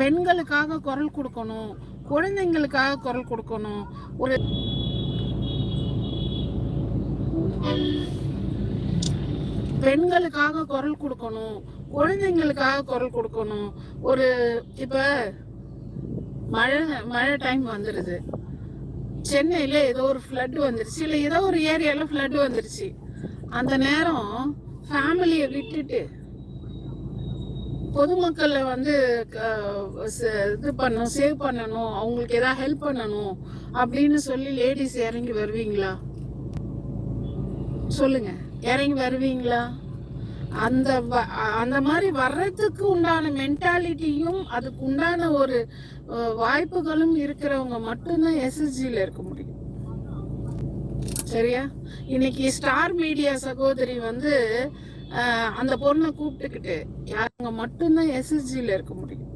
பெண்களுக்காக குரல் கொடுக்கணும் குழந்தைங்களுக்காக குரல் கொடுக்கணும். ஒரு பெண்களுக்காக குரல் கொடுக்கணும் குழந்தைங்களுக்காக குரல் கொடுக்கணும். ஒரு இப்ப மழை மழை டைம் வந்துடுது சென்னையில ஏதோ ஒரு ஃப்ளட் வந்துருச்சு. இல்லை ஏதோ ஒரு ஏரியால ஃப்ளட் வந்துருச்சு. அந்த நேரம் ஃபேமிலியை விட்டுட்டு பொதுமக்களை வந்து க- ச- இது பண்ணணும் சேவ் பண்ணணும் அவங்களுக்கு ஏதாவது ஹெல்ப் பண்ணணும் அப்படின்னு சொல்லி லேடிஸ் இறங்கி வருவீங்களா? சொல்லுங்க. இறங்கி வருவீங்களா? அந்த வ- அந்த மாதிரி வர்றதுக்கு உண்டான மென்டாலிட்டியும் அதுக்கு உண்டான ஒரு வாய்ப்புகளும் இருக்கிறவங்க மட்டும்தான் எஸ்எஸ்ஜியில் இருக்க முடியும். சரியா? இன்னைக்கு ஸ்டார் மீடியா சகோதரி வந்து அந்த பொண்ணை கூப்பிட்டுக்கிட்டு யாருங்க மட்டும்தான் எஸ்எஸ்ஜியில் இருக்க முடியும்.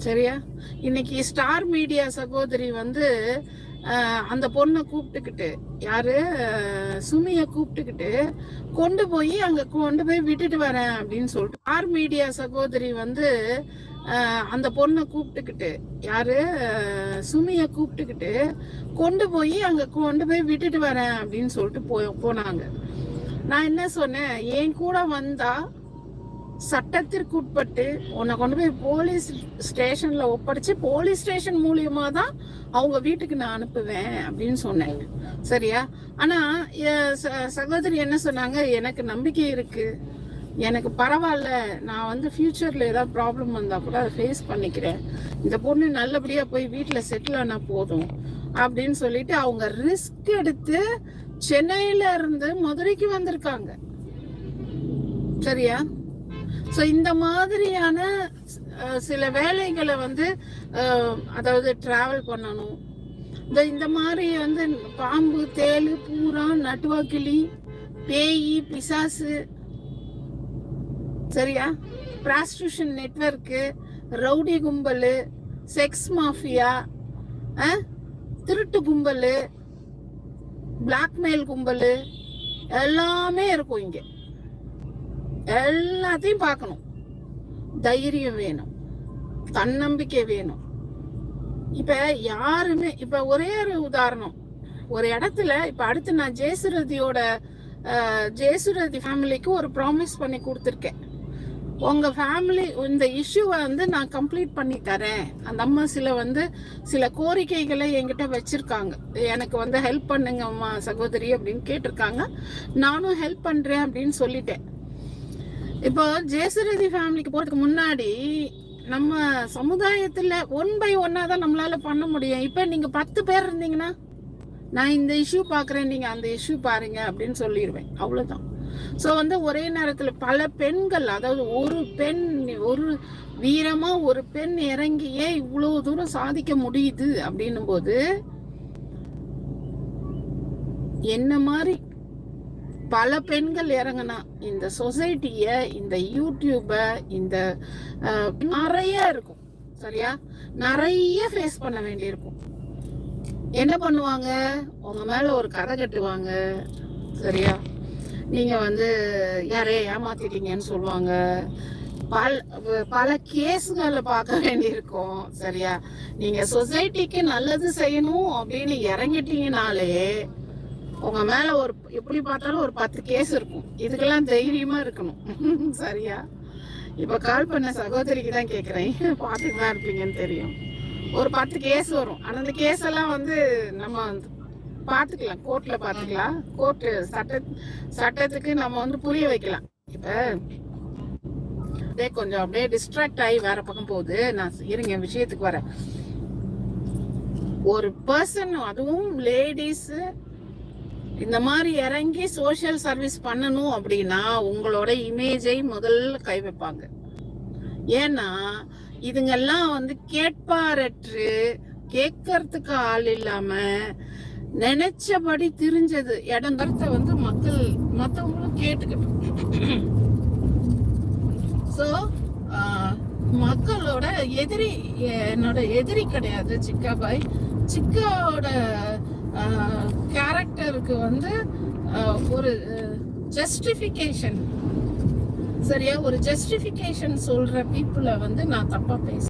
சரியா? இன்னைக்கு ஸ்டார் மீடியா சகோதரி வந்து அந்த பொண்ணை கூப்பிட்டுக்கிட்டு யாரு? சுமிய கூப்பிட்டுக்கிட்டு கொண்டு போய் அங்க கொண்டு போய் விட்டுட்டு வரேன் அப்படின்னு சொல்லிட்டு ஸ்டார் மீடியா சகோதரி வந்து அந்த பொண்ணை கூப்பிட்டுக்கிட்டு யாரு? சுமிய கூப்பிட்டுக்கிட்டு கொண்டு போய் அங்க கொண்டு போய் விட்டுட்டு வரேன் அப்படின்னு சொல்லிட்டு போ போனாங்க. நான் என்ன சொன்னேன்? என் கூட வந்தா சட்டத்திற்குட்பட்டு உன்னை கொண்டு போய் போலீஸ் ஸ்டேஷன்ல ஒப்படைச்சு போலீஸ் ஸ்டேஷன் மூலியமா தான் அவங்க வீட்டுக்கு நான் அனுப்புவேன் அப்படின்னு சொன்னேன். சரியா? ஆனா ச- சகோதரி என்ன சொன்னாங்க? எனக்கு நம்பிக்கை இருக்கு. எனக்கு பரவாயில்ல. நான் வந்து ஃபியூச்சர்ல ஏதாவது ப்ராப்ளம் வந்தா கூட அதை ஃபேஸ் பண்ணிக்கிறேன். இந்த பொண்ணு நல்லபடியா போய் வீட்டில் செட்டில் ஆனா போதும் அப்படின்னு சொல்லிட்டு அவங்க ரிஸ்க் எடுத்து சென்னையில இருந்து மதுரைக்கு வந்திருக்காங்க. சரியா? ஸோ இந்த மாதிரியான சில வேலைகளை வந்து அதாவது ட்ராவல் பண்ணணும். இந்த இந்த மாதிரி வந்து பாம்பு தேல் பூரா நட்டுவாக்கிளி பேய் பிசாசு சரியா? ப்ராஸ்டியூஷன் நெட்வொர்க்கு ரவுடி கும்பல் செக்ஸ் மாஃபியா திருட்டு கும்பல் பிளாக்மெயில் கும்பல் எல்லாமே இருக்கும் இங்கே. எல்லாத்தையும் பார்க்கணும். தைரியம் வேணும். தன்னம்பிக்கை வேணும். இப்ப யாருமே இப்ப ஒரே ஒரு உதாரணம். ஒரு இடத்துல இப்ப அடுத்து நான் ஜெயசுரதியோட ஜெயசுரதி ஃபேமிலிக்கு ஒரு ப்ராமிஸ் பண்ணி கொடுத்துருக்கேன். உங்க ஃபேமிலி இந்த இஷ்யூவை வந்து நான் கம்ப்ளீட் பண்ணி தரேன். அந்த அம்மா சில வந்து சில கோரிக்கைகளை என்கிட்ட வச்சிருக்காங்க. எனக்கு வந்து ஹெல்ப் பண்ணுங்க அம்மா சகோதரி அப்படின்னு கேட்டிருக்காங்க. நானும் ஹெல்ப் பண்றேன் அப்படின்னு சொல்லிட்டேன். இப்போ ஜெயசுரதி ஃபேமிலிக்கு போறதுக்கு முன்னாடி நம்ம சமுதாயத்துல ஒன் பை ஒன்னா தான் நம்மளால பண்ண முடியும். இப்போ நீங்க பத்து பேர் இருந்தீங்கன்னா நான் இந்த இஷ்யூ பாக்குறேன் நீங்க அந்த இஷ்யூ பாருங்க அப்படின்னு சொல்லிடுவேன். அவ்வளவுதான். ஸோ வந்து ஒரே நேரத்துல பல பெண்கள் அதாவது ஒரு பெண் ஒரு வீரமா ஒரு பெண் இறங்கியே இவ்வளவு தூரம் சாதிக்க முடியுது அப்படின்னும் போது என்ன மாதிரி பல பெண்கள் இறங்கினா இந்த சொசைட்டிய இந்த யூடியூப இந்த நிறைய இருக்கும். சரியா? நிறைய ஃபேஸ் பண்ண வேண்டியிருக்கும். என்ன பண்ணுவாங்க? உங்க மேல ஒரு கதை கட்டுவாங்க. சரியா? நீங்க வந்து யாரையே ஏமாத்திட்டீங்கன்னு சொல்லுவாங்க. பல பல கேஸுங்களை பார்க்க வேண்டியிருக்கும். சரியா? நீங்க சொசைட்டிக்கு நல்லது செய்யணும் அப்படின்னு இறங்கிட்டீங்கனாலே உங்க மேல ஒரு எப்படி பார்த்தாலும் ஒரு பத்து கேஸ் இருக்கும். இதுக்கெல்லாம் தைரியமா இருக்கணும். சரியா? இப்ப கால் பண்ண சகோதரிக்கு தான் கேக்குறேன். பார்த்துட்டு தான் இருப்பீங்கன்னு தெரியும். ஒரு பத்து கேஸ் வரும். ஆனா அந்த கேஸ் எல்லாம் வந்து நம்ம வந்து பார்த்துக்கலாம். கோர்ட்ல பார்த்துக்கலாம். கோர்ட் சட்ட சட்டத்துக்கு நம்ம வந்து புரிய வைக்கலாம். இப்ப அப்படியே கொஞ்சம் அப்படியே டிஸ்ட்ராக்ட் ஆகி வேற பக்கம் போகுது. நான் இருங்க விஷயத்துக்கு வரேன். ஒரு பர்சன் அதுவும் லேடிஸ் இந்த மாதிரி இறங்கி சோஷியல் சர்வீஸ் பண்ணணும் அப்படின்னா உங்களோட இமேஜை முதல்ல கை வைப்பாங்க. ஏன்னா இதுங்கெல்லாம் வந்து கேட்பாரற்று கேட்கறதுக்கு ஆள் இல்லாம நினைச்சபடி திரிஞ்சது. இடம் வந்து மக்கள் மத்தவங்களும் கேட்டுக்கிட்டு ஸோ மக்களோட எதிரி என்னோட எதிரி கிடையாது சிக்காபாய் சிக்காவோட கேரக்டருக்கு வந்து ஒரு ஜஸ்டிஃபிகேஷன் சரியா? ஒரு ஜஸ்டிஃபிகேஷன் சொல்ற பீப்புளை வந்து நான் தப்பா பேச